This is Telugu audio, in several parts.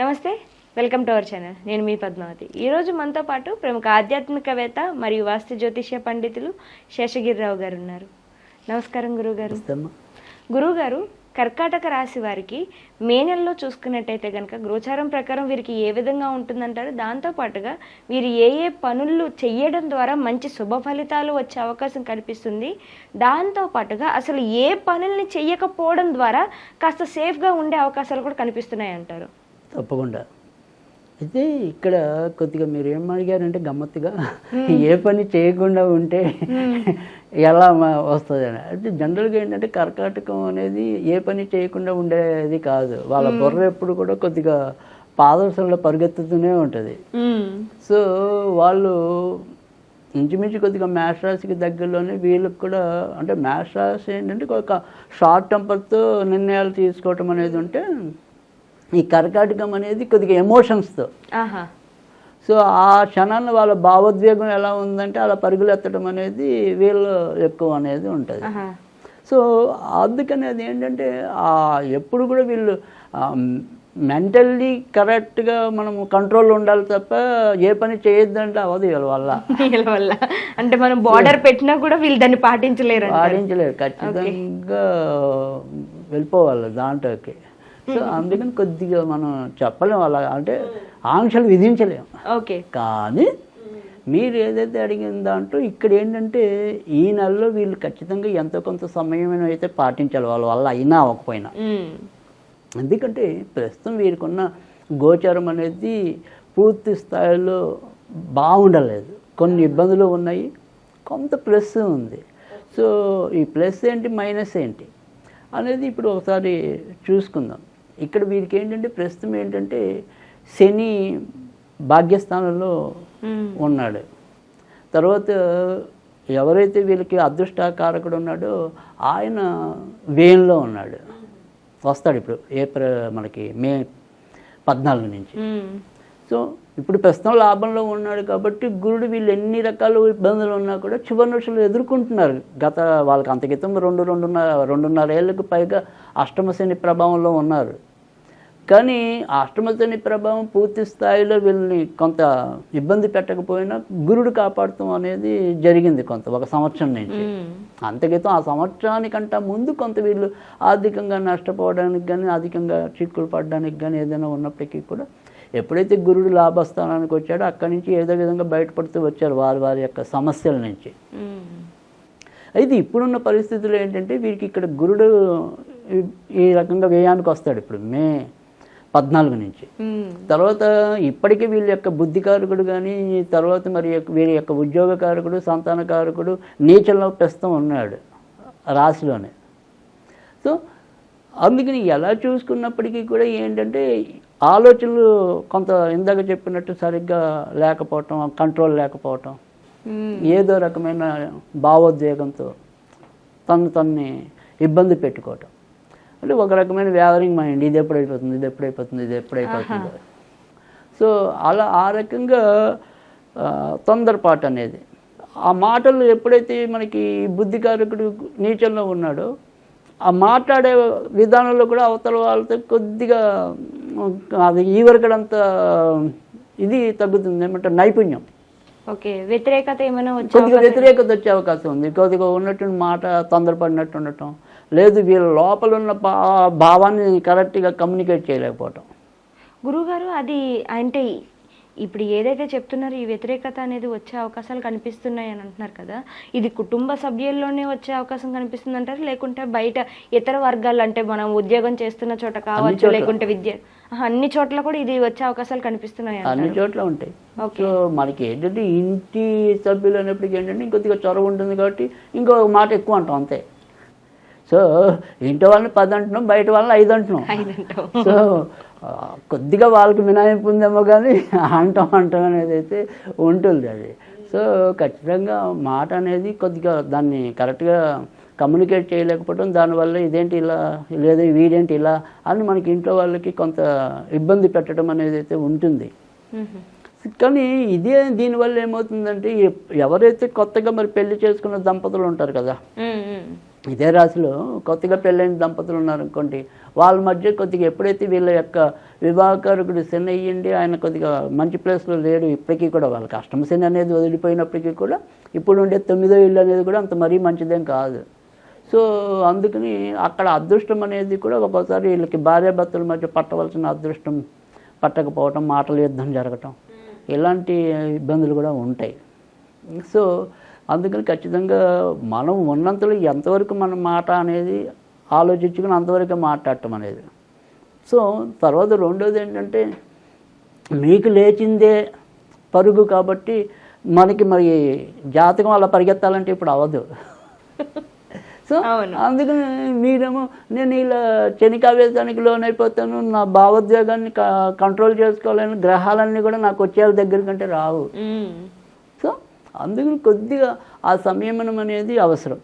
నమస్తే వెల్కమ్ టు అవర్ ఛానల్. నేను మీ పద్మావతి. ఈరోజు మనతో పాటు ప్రముఖ ఆధ్యాత్మికవేత్త మరియు వాస్తు జ్యోతిష్య పండితులు శేషగిరిరావు గారు ఉన్నారు. నమస్కారం గురుగారు గురుగారు కర్కాటక రాశి వారికి మే నెలలో చూసుకున్నట్టయితే కనుక గోచారం ప్రకారం వీరికి ఏ విధంగా ఉంటుందంటారు? దాంతో పాటుగా వీరు ఏ ఏ పనులు చెయ్యడం ద్వారా మంచి శుభ ఫలితాలు వచ్చే అవకాశం కనిపిస్తుంది. దాంతో పాటుగా అసలు ఏ పనుల్ని చెయ్యకపోవడం ద్వారా కాస్త సేఫ్గా ఉండే అవకాశాలు కూడా కనిపిస్తున్నాయి అంటారు తప్పకుండా. అయితే ఇక్కడ కొద్దిగా మీరు ఏం అడిగారంటే గమ్మత్తుగా ఏ పని చేయకుండా ఉంటే ఎలా వస్తుంది అని. అయితే జనరల్గా ఏంటంటే కర్కాటకం అనేది ఏ పని చేయకుండా ఉండేది కాదు. వాళ్ళ బుర్ర ఎప్పుడు కూడా కొద్దిగా పాదర్శనలో పరిగెత్తుతూనే ఉంటుంది. సో వాళ్ళు ఇంచుమించు కొద్దిగా మ్యాథ్స్ రాశికి దగ్గరలోనే వీళ్ళకి కూడా అంటే మ్యాథ్స్ రాశి ఏంటంటే ఒక షార్ట్ టెంపర్తో నిర్ణయాలు తీసుకోవటం అనేది ఉంటే ఈ కర్కాటకం అనేది కొద్దిగా ఎమోషన్స్తో సో ఆ క్షణాన్ని వాళ్ళ భావోద్వేగం ఎలా ఉందంటే అలా పరుగులు ఎత్తడం అనేది వీళ్ళు ఎక్కువ అనేది ఉంటుంది. సో అందుకని అది ఏంటంటే ఎప్పుడు కూడా వీళ్ళు మెంటల్లీ కరెక్ట్గా మనం కంట్రోల్ ఉండాలి తప్ప ఏ పని చేయొద్దంటే అవ్వదు వీళ్ళ వల్ల. వీళ్ళ వల్ల. అంటే మనం బార్డర్ పెట్టినా కూడా వీళ్ళు దాన్ని పాటించలేరు పాటించలేరు. ఖచ్చితంగా వెళ్ళిపోవాలి దాంట్లోకి. సో అందుకని కొద్దిగా మనం చెప్పలేం అలా అంటే ఆంక్షలు విధించలేం. ఓకే. కానీ మీరు ఏదైతే అడిగిన దాంట్లో ఇక్కడ ఏంటంటే ఈ నెలలో వీళ్ళు ఖచ్చితంగా ఎంతో కొంత సమయం అయితే పాటించాలి వాళ్ళ వల్ల అయినా అవ్వకపోయినా. ఎందుకంటే ప్రస్తుతం వీరికున్న గోచారం అనేది పూర్తి స్థాయిలో బాగుండలేదు. కొన్ని ఇబ్బందులు ఉన్నాయి కొంత ప్లస్ ఉంది. సో ఈ ప్లస్ ఏంటి మైనస్ ఏంటి అనేది ఇప్పుడు ఒకసారి చూసుకుందాం. ఇక్కడ వీరికి ఏంటంటే ప్రస్తుతం ఏంటంటే శని భాగ్యస్థానంలో ఉన్నాడు. తర్వాత ఎవరైతే వీళ్ళకి అదృష్టకారకుడు ఉన్నాడో ఆయన వేన్లో ఉన్నాడు. వస్తాడు ఇప్పుడు ఏప్రిల్ మనకి మే పద్నాలుగు నుంచి. సో ఇప్పుడు ప్రస్తుతం లాభంలో ఉన్నాడు కాబట్టి గురుడు వీళ్ళు ఎన్ని రకాల ఇబ్బందులు ఉన్నా కూడా చివరి రోజులు ఎదుర్కొంటున్నారు. గత వాళ్ళకి అంత క్రితం రెండు రెండున్నర రెండున్నర ఏళ్ళకు పైగా అష్టమ శని ప్రభావంలో ఉన్నారు. కానీ ఆ అష్టమ శని ప్రభావం పూర్తి స్థాయిలో వీళ్ళని కొంత ఇబ్బంది పెట్టకపోయినా గురుడు కాపాడటం అనేది జరిగింది కొంత ఒక సంవత్సరం నుంచి. అంతకితం ఆ సంవత్సరానికంట ముందు కొంత వీళ్ళు ఆర్థికంగా నష్టపోవడానికి కానీ అధికంగా చిక్కులు పడడానికి కానీ ఏదైనా ఉన్నప్పటికీ కూడా ఎప్పుడైతే గురుడు లాభస్థానానికి వచ్చాడో అక్కడి నుంచి ఏదో విధంగా బయటపడుతూ వచ్చారు వారి వారి యొక్క సమస్యల నుంచి. అయితే ఇప్పుడున్న పరిస్థితులు ఏంటంటే వీరికి ఇక్కడ గురుడు ఈ రకంగా వ్యయానికి వస్తాడు. ఇప్పుడు మే పద్నాలుగు నుంచి. తర్వాత ఇప్పటికీ వీళ్ళ యొక్క బుద్ధికారకుడు కానీ తర్వాత మరి వీరి యొక్క ఉద్యోగకారకుడు సంతానకారకుడు నీచంలో ప్రస్తుతం ఉన్నాడు రాశిలోనే. సో అందుకని ఎలా చూసుకున్నప్పటికీ కూడా ఏంటంటే ఆలోచనలు కొంత ఇందాక చెప్పినట్టు సరిగ్గా లేకపోవటం కంట్రోల్ లేకపోవటం ఏదో రకమైన భావోద్వేగంతో తను తన్ని ఇబ్బంది పెట్టుకోవటం. అంటే ఒక రకమైన వ్యావరింగ్ మైండ్ ఇది ఎప్పుడైపోతుంది ఇది ఎప్పుడైపోతుంది ఇది ఎప్పుడైపోతుంది. సో అలా ఆ రకంగా తొందరపాటు అనేది. ఆ మాటలు ఎప్పుడైతే మనకి బుద్ధికారకుడు నీచంలో ఉన్నాడో ఆ మాట్లాడే విధానంలో కూడా అవతల వాళ్ళతో కొద్దిగా అది ఈవరకడంత ఇది తగ్గుతుంది ఏమంటే నైపుణ్యం. ఓకే వ్యతిరేకత ఏమైనా కొద్దిగా వ్యతిరేకత వచ్చే అవకాశం ఉంది. కొద్దిగా ఉన్నట్టు మాట తొందరపడినట్టు ఉండటం లేదు వీళ్ళ లోపల ఉన్న భావాన్ని కరెక్ట్గా కమ్యూనికేట్ చేయలేకపోవటం. గురుగారు అది అంటే ఇప్పుడు ఏదైతే చెప్తున్నారో ఈ వ్యతిరేకత అనేది వచ్చే అవకాశాలు కనిపిస్తున్నాయి అని అంటున్నారు కదా. ఇది కుటుంబ సభ్యుల్లోనే వచ్చే అవకాశం కనిపిస్తుంది అంటారు లేకుంటే బయట ఇతర వర్గాలు అంటే మనం ఉద్యోగం చేస్తున్న చోట కావచ్చు. లేకుంటే విద్య అన్ని చోట్ల కూడా ఇది వచ్చే అవకాశాలు కనిపిస్తున్నాయి అన్ని చోట్ల ఉంటాయి. సో మనకి ఏంటంటే ఇంటి సభ్యులు అనేప్పటికీ ఏంటంటే ఇంకొద్దిగా చొరవ ఉంటుంది కాబట్టి ఇంకో మాట ఎక్కువ అంటాం అంతే. సో ఇంటి వాళ్ళని పది అంటున్నాం బయట వాళ్ళని ఐదు అంటున్నాం. సో కొద్దిగా వాళ్ళకి మినాయింపు ఉందేమో కానీ అంటాం అంటాం అనేది అయితే ఉంటుంది అది సో ఖచ్చితంగా మాట అనేది కొద్దిగా దాన్ని కరెక్ట్గా కమ్యూనికేట్ చేయలేకపోవడం దానివల్ల ఇదేంటి ఇలా లేదా వీడేంటి ఇలా అని మనకి ఇంట్లో వాళ్ళకి కొంత ఇబ్బంది పెట్టడం అనేది అయితే ఉంటుంది. కానీ ఇదే దీనివల్ల ఏమవుతుందంటే ఎవరైతే కొత్తగా మరి పెళ్ళి చేసుకున్న దంపతులు ఉంటారు కదా. ఇదే రాశిలో కొత్తగా పెళ్ళైన దంపతులు ఉన్నారు అనుకోండి వాళ్ళ మధ్య కొద్దిగా ఎప్పుడైతే వీళ్ళ యొక్క వివాహకారకుడు శని అయ్యిండి ఆయన కొద్దిగా మంచి ప్లేస్లో లేడు ఇప్పటికీ కూడా వాళ్ళకి అష్టమ శని అనేది వదిలిపోయినప్పటికీ కూడా ఇప్పుడు ఉండే తొమ్మిదో ఇల్లు అనేది కూడా అంత మరీ మంచిదేం కాదు. సో అందుకని అక్కడ అదృష్టం అనేది కూడా ఒక్కోసారి వీళ్ళకి భార్యాభర్తల మధ్య పట్టవలసిన అదృష్టం పట్టకపోవటం మాటల యుద్ధం జరగటం ఇలాంటి ఇబ్బందులు కూడా ఉంటాయి. సో అందుకని ఖచ్చితంగా మనం ఉన్నంతలో ఎంతవరకు మన మాట అనేది ఆలోచించుకుని అంతవరకు మాట్లాడటం అనేది సో తర్వాత రెండోది ఏంటంటే మీకు లేచిందే పరుగు కాబట్టి మనకి మరి జాతకం అలా పరిగెత్తాలంటే ఇప్పుడు అవ్వదు సో. అందుకని మీరేమో నేను ఇలా చెనికావేశానికి లోనైపోతాను నా భావోద్వేగాన్ని కంట్రోల్ చేసుకోవాలని గ్రహాలన్నీ కూడా నాకు వచ్చే దగ్గర కంటే రావు. సో అందుకని కొద్దిగా ఆ సంయమనం అనేది అవసరం.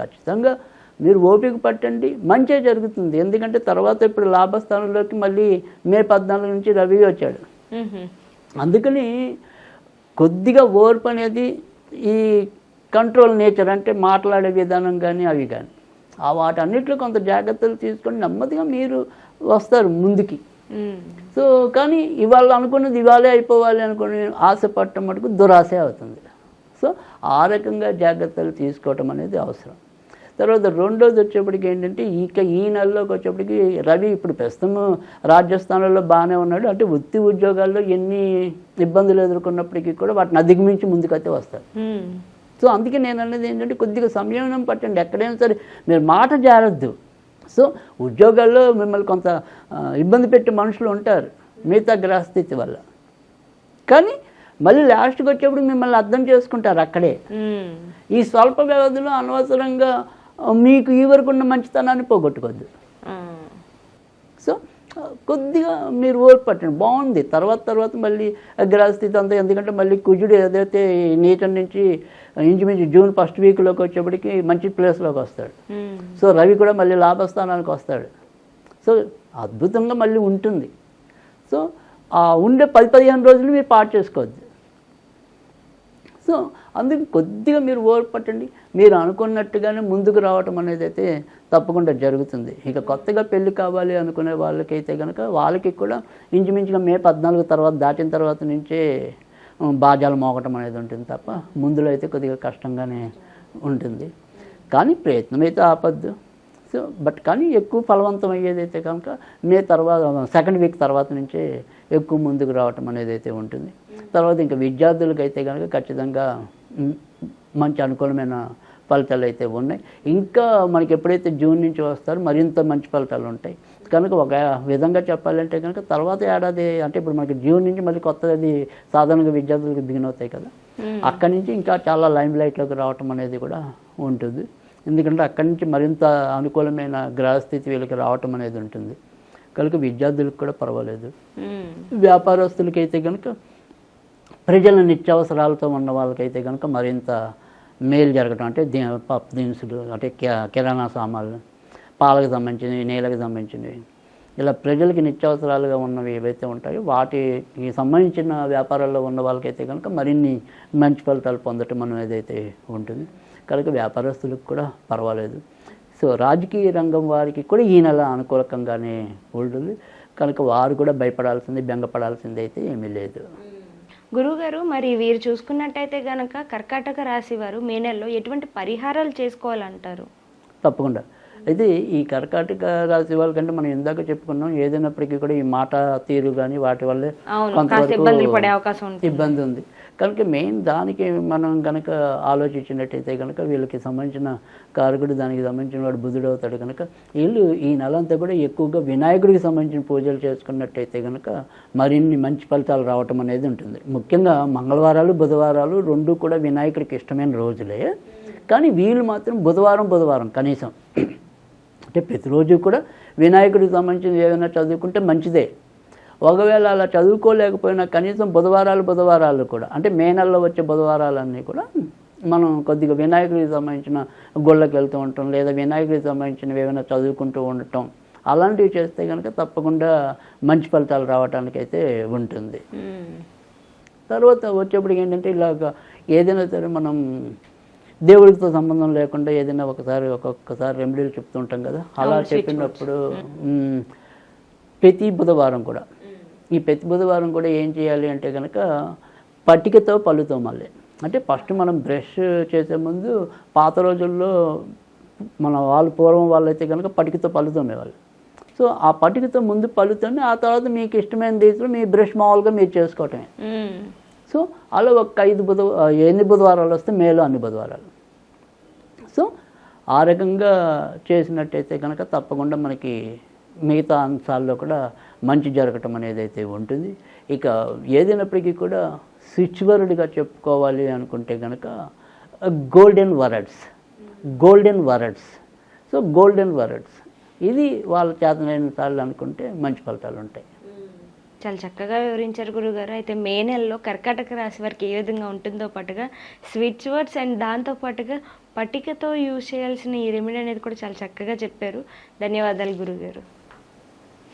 ఖచ్చితంగా మీరు ఓపిక పట్టండి. మంచే జరుగుతుంది. ఎందుకంటే తర్వాత ఇప్పుడు లాభస్థానంలోకి మళ్ళీ మే పద్నాలుగు నుంచి రవి వచ్చాడు. అందుకని కొద్దిగా ఓర్పు అనేది ఈ కంట్రోల్ నేచర్ అంటే మాట్లాడే విధానం కానీ అవి కానీ. ఆ వాటన్నిటిలో కొంత జాగ్రత్తలు తీసుకొని నెమ్మదిగా మీరు వస్తారు ముందుకి. సో కానీ ఇవాళ అనుకున్నది ఇవాళే అయిపోవాలి అనుకుని ఆశ పట్టడం మటుకు దురాశే అవుతుంది. సో ఆ రకంగా జాగ్రత్తలు తీసుకోవటం అనేది అవసరం. తర్వాత రెండోది వచ్చేప్పటికి ఏంటంటే ఇక ఈ నెలలోకి వచ్చేప్పటికి రవి ఇప్పుడు ప్రస్తుతం రాజస్థాన్లో బాగానే ఉన్నాడు. అంటే వృత్తి ఉద్యోగాల్లో ఎన్ని ఇబ్బందులు ఎదుర్కొన్నప్పటికీ కూడా వాటిని అధిగమించి ముందుకైతే వస్తారు మ్మ్. సో అందుకే నేను అనేది ఏంటంటే కొద్దిగా సంయమనం పట్టండి. ఎక్కడైనా సరే మీరు మాట జారద్దు. సో ఉద్యోగాల్లో మిమ్మల్ని కొంత ఇబ్బంది పెట్టే మనుషులు ఉంటారు మిగతా గ్రహస్థితి వల్ల కానీ మళ్ళీ లాస్ట్కి వచ్చేప్పుడు మిమ్మల్ని అర్థం చేసుకుంటారు అక్కడే. ఈ స్వల్ప వ్యవధిలో అనవసరంగా మీకు ఈ వరకు ఉన్న మంచితనాన్ని పోగొట్టుకోవద్దు. సో కొద్దిగా మీరు ఓర్పు పట్టండి బాగుంది. తర్వాత తర్వాత మళ్ళీ గ్రహస్థితి అంతా ఎందుకంటే మళ్ళీ కుజుడు ఏదైతే ఈ నీచం ఇంచుమించు జూన్ ఫస్ట్ వీక్లోకి వచ్చేప్పటికి మంచి ప్లేస్లోకి వస్తాడు. సో రవి కూడా మళ్ళీ లాభస్థానానికి వస్తాడు. సో అద్భుతంగా మళ్ళీ ఉంటుంది. సో ఆ ఉండే పది పదిహేను రోజులు మీరు పాటు చేసుకోవద్దు. సో అందుకు కొద్దిగా మీరు ఓర్పట్టండి. మీరు అనుకున్నట్టుగానే ముందుకు రావటం అనేది అయితే తప్పకుండా జరుగుతుంది. ఇక కొత్తగా పెళ్ళి కావాలి అనుకునే వాళ్ళకైతే కనుక వాళ్ళకి కూడా ఇంచుమించుగా మే పద్నాలుగు తర్వాత దాటిన తర్వాత నుంచే బాజాలు మోగటం అనేది ఉంటుంది తప్ప ముందులో అయితే కొద్దిగా కష్టంగానే ఉంటుంది. కానీ ప్రయత్నం అయితే ఆపద్దు. సో బట్ కానీ ఎక్కువ ఫలవంతం అయ్యేదైతే కనుక మే తర్వాత సెకండ్ వీక్ తర్వాత నుంచే ఎక్కువ ముందుకు రావటం అనేది అయితే ఉంటుంది. తర్వాత ఇంకా విద్యార్థులకు అయితే కనుక ఖచ్చితంగా మంచి అనుకూలమైన ఫలితాలు అయితే ఉన్నాయి. ఇంకా మనకి ఎప్పుడైతే జూన్ నుంచి వస్తారో మరింత మంచి ఫలితాలు ఉంటాయి. కనుక ఒక విధంగా చెప్పాలంటే కనుక తర్వాత ఏడాది అంటే ఇప్పుడు మనకి జూన్ నుంచి మళ్ళీ కొత్తది సాధారణంగా విద్యార్థులకు బిగిన్ అవుతాయి కదా. అక్కడి నుంచి ఇంకా చాలా లైమ్ లైట్లోకి రావటం అనేది కూడా ఉంటుంది. ఎందుకంటే అక్కడి నుంచి మరింత అనుకూలమైన గ్రహస్థితి వీళ్ళకి రావటం అనేది ఉంటుంది. కనుక విద్యార్థులకు కూడా పర్వాలేదు. వ్యాపారస్తులకి అయితే కనుక ప్రజల నిత్యావసరాలతో ఉన్న వాళ్ళకైతే కనుక మరింత మేలు జరగటం అంటే ది పప్పు దినుసులు అంటే కిరాణా సామాన్లు పాలకు సంబంధించినవి నీళ్ళకి సంబంధించినవి. ఇలా ప్రజలకి నిత్యావసరాలుగా ఉన్నవి ఏవైతే ఉంటాయో వాటికి సంబంధించిన వ్యాపారాల్లో ఉన్న వాళ్ళకైతే కనుక మరిన్ని మంచి ఫలితాలు పొందటం అనేది అయితే ఉంటుంది. కనుక వ్యాపారస్తులకు కూడా పర్వాలేదు. సో రాజకీయ రంగం వారికి కూడా ఈ నెల అనుకూలకంగానే ఉంటుంది. కనుక వారు కూడా భయపడాల్సింది బెంగపడాల్సింది అయితే ఏమీ లేదు. గురువుగారు మరి వీరు చూసుకున్నట్టయితే గనక కర్కాటక రాశి వారు మే నెలలో ఎటువంటి పరిహారాలు చేసుకోవాలంటారు? తప్పకుండా. అయితే ఈ కర్కాటక రాశి వాళ్ళకంటే మనం ఇందాక చెప్పుకున్నాం ఏదైనప్పటికీ కూడా ఈ మాట తీరు కానీ వాటి వల్లే కొంతవరకు ఇబ్బంది ఉంది. కనుక మెయిన్ దానికి మనం కనుక ఆలోచించినట్టయితే కనుక వీళ్ళకి సంబంధించిన కారకుడు దానికి సంబంధించిన వాడు బుధుడు అవుతాడు కనుక వీళ్ళు ఈ నెల అంతా కూడా ఎక్కువగా వినాయకుడికి సంబంధించిన పూజలు చేసుకున్నట్టయితే కనుక మరిన్ని మంచి ఫలితాలు రావటం అనేది ఉంటుంది. ముఖ్యంగా మంగళవారాలు బుధవారాలు రెండు కూడా వినాయకుడికి ఇష్టమైన రోజులే. కానీ వీళ్ళు మాత్రం బుధవారం బుధవారం కనీసం అంటే ప్రతిరోజు కూడా వినాయకుడికి సంబంధించిన ఏదైనా చదువుకుంటే మంచిదే ఒకవేళ అలా చదువుకోలేకపోయినా కనీసం బుధవారాలు బుధవారాలు కూడా అంటే మే నెలలో వచ్చే బుధవారాలన్నీ కూడా మనం కొద్దిగా వినాయకుడికి సంబంధించిన గుళ్ళకి వెళ్తూ ఉంటాం లేదా వినాయకుడికి సంబంధించినవి ఏమైనా చదువుకుంటూ ఉండటం అలాంటివి చేస్తే కనుక తప్పకుండా మంచి ఫలితాలు రావడానికి అయితే ఉంటుంది. తర్వాత వచ్చేప్పటికి ఏంటంటే ఇలాగ ఏదైనా సరే మనం దేవుడితో సంబంధం లేకుండా ఏదైనా ఒకసారి ఒక్కొక్కసారి రెమెడీలు చెప్తుంటాం కదా. అలా చెప్పినప్పుడు ప్రతి బుధవారం కూడా. ఈ ప్రతి బుధవారం కూడా ఏం చేయాలి అంటే కనుక పట్టికతో పళ్ళుతో మళ్ళీ అంటే ఫస్ట్ మనం బ్రష్ చేసే ముందు పాత రోజుల్లో మన వాళ్ళు పూర్వం వాళ్ళైతే కనుక పట్టికతో పళ్ళు తోమేవాళ్ళు. సో ఆ పట్టికతో ముందు పళ్ళుతోనే ఆ తర్వాత మీకు ఇష్టమైన రీతిలో మీ బ్రష్ మామూలుగా మీరు చేసుకోవటమే. సో అలా ఒక ఐదు బుధ ఎన్ని బుధవారాలు వస్తే మేలో అన్ని బుధవారాలు. సో ఆ రకంగా చేసినట్టయితే కనుక తప్పకుండా మనకి మిగతా అంశాల్లో కూడా మంచి జరగటం అనేది అయితే ఉంటుంది. ఇక ఏదైనప్పటికీ కూడా స్విచ్వరుడిగా చెప్పుకోవాలి అనుకుంటే కనుక golden words golden words so golden words ఇది వాళ్ళ చేతనైన సార్లు అనుకుంటే మంచి ఫలితాలు ఉంటాయి. చాలా చక్కగా వివరించారు గురుగారు. అయితే మే నెలలో కర్కాటక రాశి వారికి ఏ విధంగా ఉంటుందో పాటుగా స్విచ్ వర్డ్స్ అండ్ దాంతో పాటుగా పట్టికతో యూజ్ చేయాల్సిన ఈ రెమెడీ అనేది కూడా చాలా చక్కగా చెప్పారు. ధన్యవాదాలు గురుగారు.